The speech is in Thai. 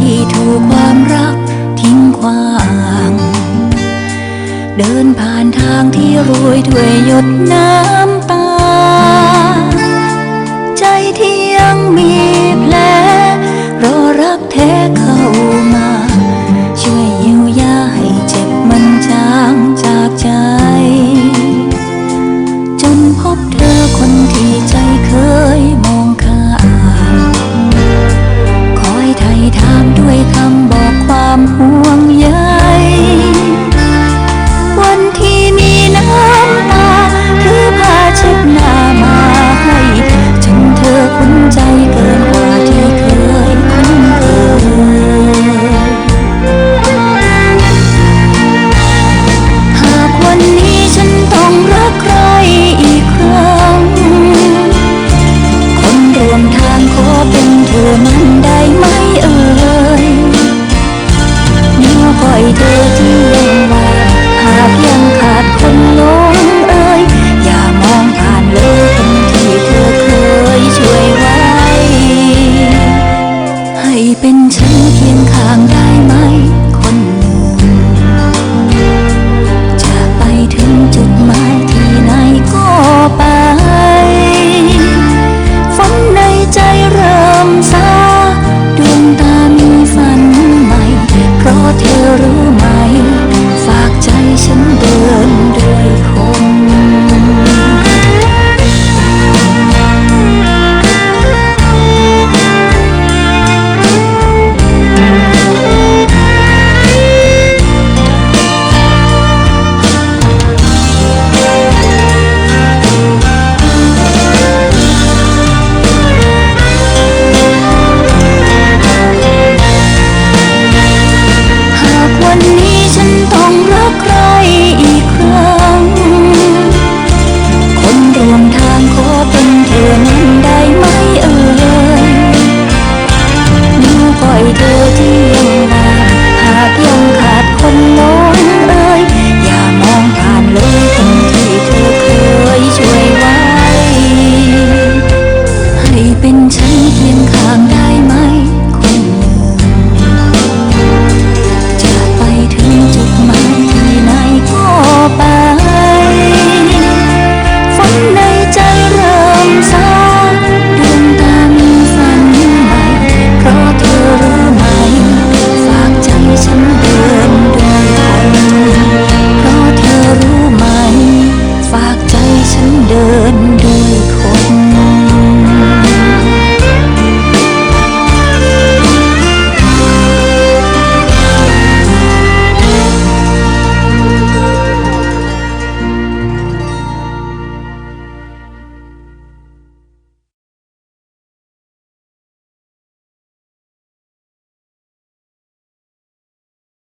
ที่ถูกความรักทิ้งขวาง เดินผ่านทางที่โรยด้วยหยดน้ำตา